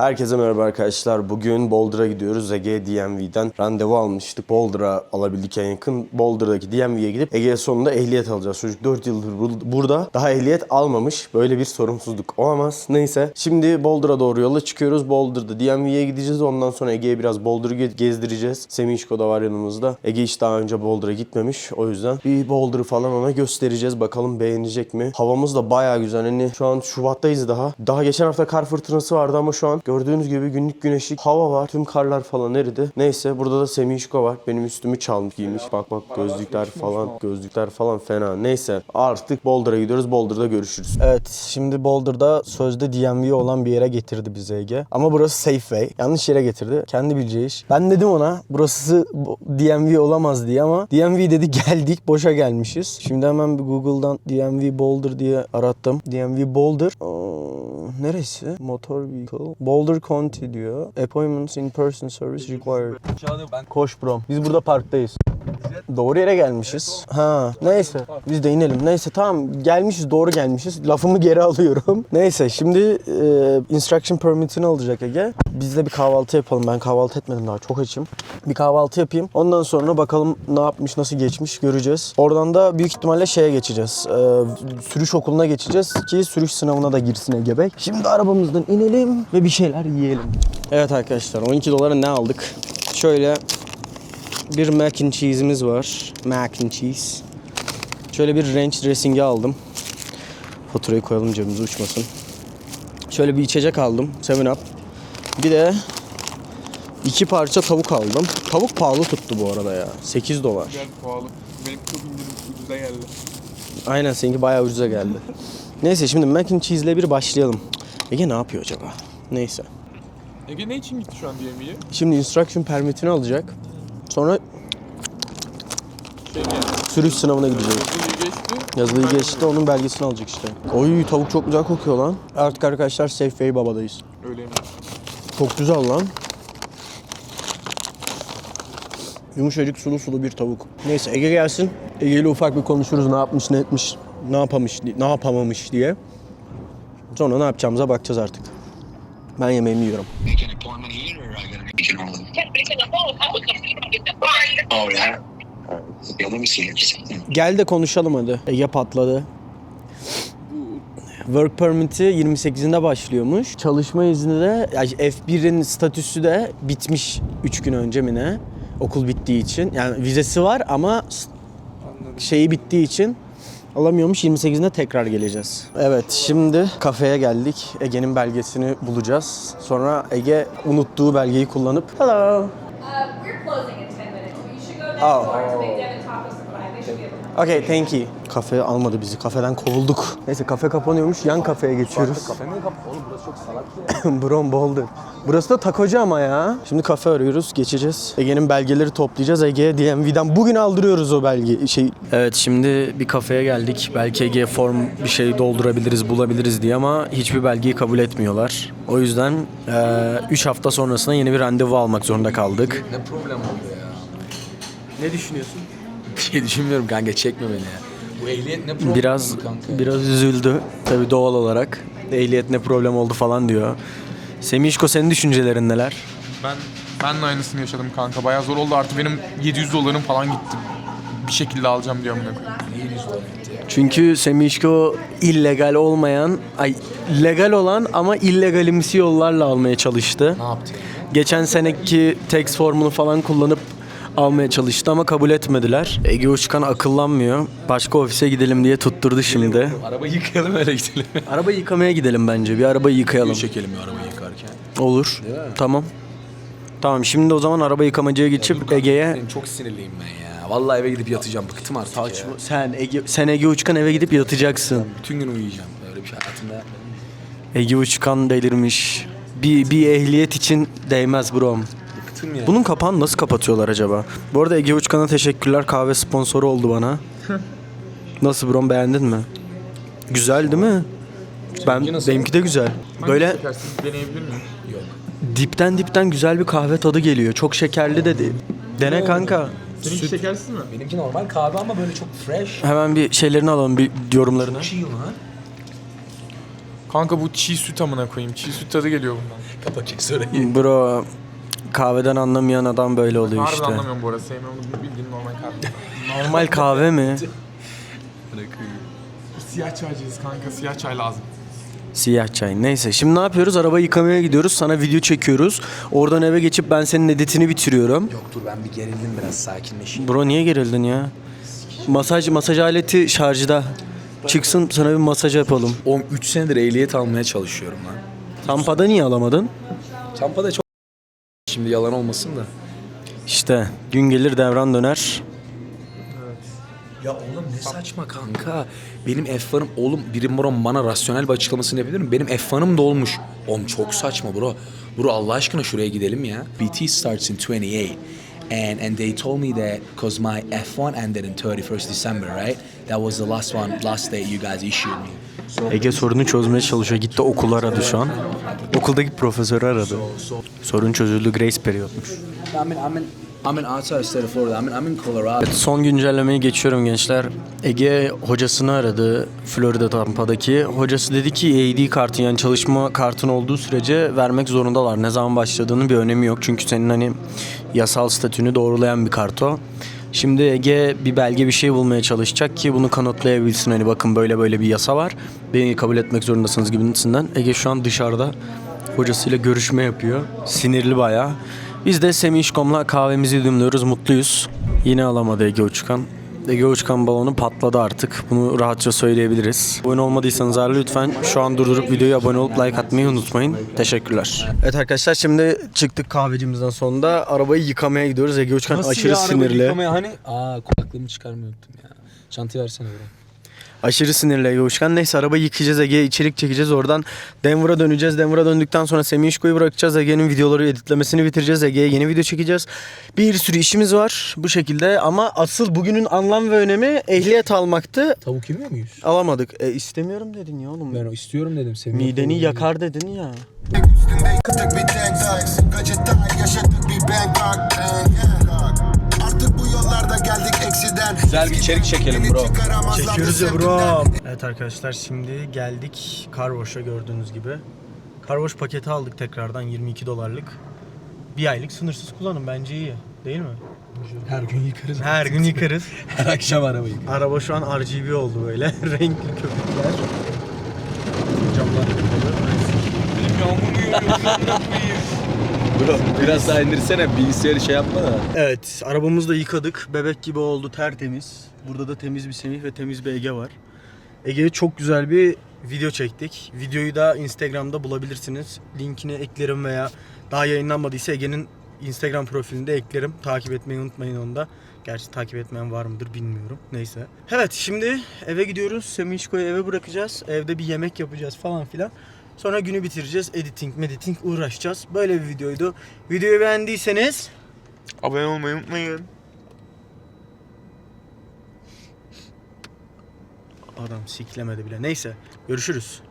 Herkese merhaba arkadaşlar. Bugün Boulder'a gidiyoruz. Ege DMV'den randevu almıştık. Boulder'a alabildik en yakın. Boulder'daki DMV'ye gidip Ege'ye sonunda ehliyet alacağız. Çocuk 4 yıldır bur- burada. Daha ehliyet almamış. Böyle bir sorumsuzluk olamaz. Neyse. Şimdi Boulder'a doğru yola çıkıyoruz. Boulder'da DMV'ye gideceğiz. Ondan sonra Ege'ye biraz Boulder'ı ge- gezdireceğiz. Semihko da var yanımızda. Ege hiç daha önce Boulder'a gitmemiş. O yüzden bir Boulder'ı falan ona göstereceğiz. Bakalım beğenecek mi? Havamız da bayağı güzel. Hani şu an Şubat'tayız daha. Daha geçen hafta kar fırtınası vardı ama şu an gördüğünüz gibi günlük güneşlik hava var. Tüm karlar falan eridi. Neyse burada da Semihko var. Benim üstümü çalmış giymiş. Bak bak gözlükler falan. Gözlükler falan fena. Neyse artık Boulder'a gidiyoruz. Boulder'da görüşürüz. Evet şimdi Boulder'da sözde DMV olan bir yere getirdi bizi Ege. Ama burası Safeway. Yanlış yere getirdi. Kendi bileceği iş. Ben dedim ona burası bu- DMV olamaz diye ama DMV dedi geldik boşa gelmişiz. Şimdi hemen bir Google'dan DMV Boulder diye arattım. DMV Boulder. Aa, neresi? Motor vehicle. Boulder County diyor. Appointments in person service required. Koş bro. Biz burada parktayız. Doğru yere gelmişiz. Ha neyse biz de inelim. Neyse tamam gelmişiz doğru gelmişiz. Lafımı geri alıyorum. Neyse şimdi e, instruction permit'ini alacak Ege. Biz de bir kahvaltı yapalım. Ben kahvaltı etmedim daha çok açım. Bir kahvaltı yapayım. Ondan sonra bakalım ne yapmış nasıl geçmiş göreceğiz. Oradan da büyük ihtimalle şeye geçeceğiz. E, sürüş okuluna geçeceğiz ki sürüş sınavına da girsin Ege Bey. Şimdi arabamızdan inelim ve bir şeyler yiyelim. Evet arkadaşlar 12 dolara ne aldık? Şöyle bir mac and cheese'imiz var. Mac and cheese. Şöyle bir ranch dressing'i aldım. Faturayı koyalım cebimize uçmasın. Şöyle bir içecek aldım. 7 Up. Bir de iki parça tavuk aldım. Tavuk pahalı tuttu bu arada ya. 8 dolar. Güzel pahalı. Benim çok indirim ucuza geldi. Aynen seninki bayağı ucuza geldi. Neyse şimdi mac and cheese ile bir başlayalım. Ege ne yapıyor acaba? Neyse. Ege ne için gitti şu an DMV'ye? Şimdi instruction permitini alacak. Sonra Şey sürüş sınavına gidecek. Yazılıyı geçti. Yazılıyı geçti onun belgesini alacak işte. Oy tavuk çok güzel kokuyor lan. Artık arkadaşlar Safeway babadayız. Öyleymiş. Çok güzel lan. Yumuşacık sulu sulu bir tavuk. Neyse Ege gelsin. Ege ile ufak bir konuşuruz ne yapmış ne etmiş. Ne yapamış, ne yapamamış diye. Sonra ne yapacağımıza bakacağız artık. Ben yemeğimi yiyorum. Oh. Gel de konuşalım hadi. Ege patladı. Work permit'i 28'inde başlıyormuş. Çalışma izni de yani F1'in statüsü de bitmiş 3 gün önce mi ne? Okul bittiği için. Yani vizesi var ama şeyi bittiği için alamıyormuş. 28'inde tekrar geleceğiz. Evet şimdi kafeye geldik. Ege'nin belgesini bulacağız. Sonra Ege unuttuğu belgeyi kullanıp Hello. To Okay, thank you. Kafe almadı bizi. Kafeden kovulduk. Neyse kafe kapanıyormuş. Yan kafeye geçiyoruz. Kafe mi Oğlum burası çok salak Brom Boulder. Burası da takocu ama ya. Şimdi kafe arıyoruz. Geçeceğiz. Ege'nin belgeleri toplayacağız. Ege'ye DMV'den bugün aldırıyoruz o belge şey. Evet şimdi bir kafeye geldik. Belki Ege'ye form bir şey doldurabiliriz, bulabiliriz diye ama hiçbir belgeyi kabul etmiyorlar. O yüzden 3 hafta sonrasında yeni bir randevu almak zorunda kaldık. Ne problem oldu ya? Ne düşünüyorsun? Bir şey düşünmüyorum kanka çekme beni ya. Bu ehliyet ne problem Biraz kanka? biraz üzüldü. Tabii doğal olarak. Ehliyet ne problem oldu falan diyor. Semişko senin düşüncelerin neler? Ben ben de aynısını yaşadım kanka. Bayağı zor oldu. Artık benim 700 dolarım falan gitti. Bir şekilde alacağım diyorum ne Çünkü Semişko illegal olmayan, ay legal olan ama illegalimsi yollarla almaya çalıştı. Ne yaptı? Geçen seneki tax formunu falan kullanıp almaya çalıştı ama kabul etmediler. Ege Uçkan akıllanmıyor. Başka ofise gidelim diye tutturdu şimdi. Arabayı yıkayalım öyle gidelim. Arabayı yıkamaya gidelim bence. Bir arabayı yıkayalım. çekelim ya arabayı yıkarken. Olur. Tamam. Tamam şimdi o zaman araba yıkamacıya geçip Ege'ye Benim çok sinirliyim ben ya. Vallahi eve gidip yatacağım. Bıktım artık ya. sen Ege sen Ege Uçkan eve gidip yatacaksın. Bütün gün uyuyacağım. Böyle bir şey hayatımda yapmadım. Ege Uçkan delirmiş. Bir, bir ehliyet için değmez brom. Bıktım ya. Bunun kapağını nasıl kapatıyorlar acaba? Bu arada Ege Uçkan'a teşekkürler. Kahve sponsoru oldu bana. Nasıl brom beğendin mi? Güzel değil mi? Ben nasıl? benimki de güzel. Böyle deneyebilir miyim? Yok. dipten dipten güzel bir kahve tadı geliyor. Çok şekerli de değil. Dene kanka. Seninki şekersiz mi? Benimki normal kahve ama böyle çok fresh. Hemen bir şeylerini alalım, bir yorumlarını. Çok iyi lan. Kanka bu çiğ süt amına koyayım. Çiğ süt tadı geliyor bundan. Kapatacak orayı. Bro kahveden anlamayan adam böyle oluyor Harbiden işte. anlamıyorum bu arada. Sevmiyorum bunu bildiğin normal kahve. Normal kahve mi? siyah çaycıyız kanka. Siyah çay lazım. Siyah çay. Neyse şimdi ne yapıyoruz? Arabayı yıkamaya gidiyoruz. Sana video çekiyoruz. Oradan eve geçip ben senin editini bitiriyorum. Yok dur ben bir gerildim biraz sakinleşeyim. Bro niye gerildin ya? Masaj masaj aleti şarjda. Çıksın sana bir masaj yapalım. Oğlum 3 senedir ehliyet almaya çalışıyorum lan. Tampada niye alamadın? Çampa'da çok Şimdi yalan olmasın da. İşte gün gelir devran döner. Ya oğlum ne saçma kanka. Benim F1'ım oğlum birim bro bana rasyonel bir açıklamasını yapabilir mi? Benim F1'ım dolmuş. Oğlum çok saçma bro. Bro Allah aşkına şuraya gidelim ya. BT starts in 28. And, and they told me that because my F1 ended in 31st December, right? That was the last one, last day you guys issued me. Ege sorunu çözmeye çalışıyor. Gitti okulu aradı şu an. Okuldaki profesörü aradı. Sorun çözüldü. Grace periyotmuş. Colorado. Son güncellemeyi geçiyorum gençler. Ege hocasını aradı Florida Tampa'daki. Hocası dedi ki AD kartın yani çalışma kartın olduğu sürece vermek zorundalar. Ne zaman başladığının bir önemi yok. Çünkü senin hani yasal statünü doğrulayan bir kart o. Şimdi Ege bir belge bir şey bulmaya çalışacak ki bunu kanıtlayabilsin. Hani bakın böyle böyle bir yasa var. Beni kabul etmek zorundasınız gibisinden. Ege şu an dışarıda hocasıyla görüşme yapıyor. Sinirli bayağı. Biz de Semih İşkom'la kahvemizi yudumluyoruz, mutluyuz. Yine alamadı Ege Uçkan. Ege Uçkan balonu patladı artık. Bunu rahatça söyleyebiliriz. Abone olmadıysanız eğer lütfen şu an durdurup videoya abone olup like atmayı unutmayın. Teşekkürler. Evet arkadaşlar şimdi çıktık kahvecimizden sonunda. Arabayı yıkamaya gidiyoruz. Ege Uçkan aşırı sinirli. Hani? Aa kulaklığımı çıkarmayı unuttum ya. Çantayı versene bro. Aşırı sinirli Ege Uçkan. Neyse arabayı yıkayacağız Ege'ye içerik çekeceğiz. Oradan Denver'a döneceğiz. Denver'a döndükten sonra Semih İşko'yu bırakacağız. Ege'nin videoları editlemesini bitireceğiz. Ege'ye yeni video çekeceğiz. Bir sürü işimiz var bu şekilde. Ama asıl bugünün anlam ve önemi ehliyet almaktı. Tavuk yemiyor muyuz? Alamadık. E, istemiyorum dedin ya oğlum. Ben istiyorum dedim. Seviyorum Mideni dedim. yakar dedin ya. Üstünde yıktık bir tank yaşadık bir yeah. Geldik eksiden Güzel bir içerik çekelim bro. Çekiyoruz ya bro. Evet arkadaşlar şimdi geldik Carwash'a gördüğünüz gibi. Carwash paketi aldık tekrardan 22 dolarlık. Bir aylık sınırsız kullanım bence iyi. Değil mi? Her gün yıkarız. Her gün yıkarız. Her akşam arabayı yıkarız. Araba şu an RGB oldu böyle. Renkli köpükler. Camlar kapalı. Benim yağmurlu yürüyorum. Bro biraz daha indirsene bilgisayarı şey yapma da. Evet arabamızı da yıkadık. Bebek gibi oldu tertemiz. Burada da temiz bir Semih ve temiz bir Ege var. Ege'ye çok güzel bir video çektik. Videoyu da Instagram'da bulabilirsiniz. Linkini eklerim veya daha yayınlanmadıysa Ege'nin Instagram profilinde eklerim. Takip etmeyi unutmayın onu da. Gerçi takip etmeyen var mıdır bilmiyorum. Neyse. Evet şimdi eve gidiyoruz. Semih İşko'yu eve bırakacağız. Evde bir yemek yapacağız falan filan. Sonra günü bitireceğiz. Editing, mediting uğraşacağız. Böyle bir videoydu. Videoyu beğendiyseniz Abone olmayı unutmayın. Adam siklemedi bile. Neyse. Görüşürüz.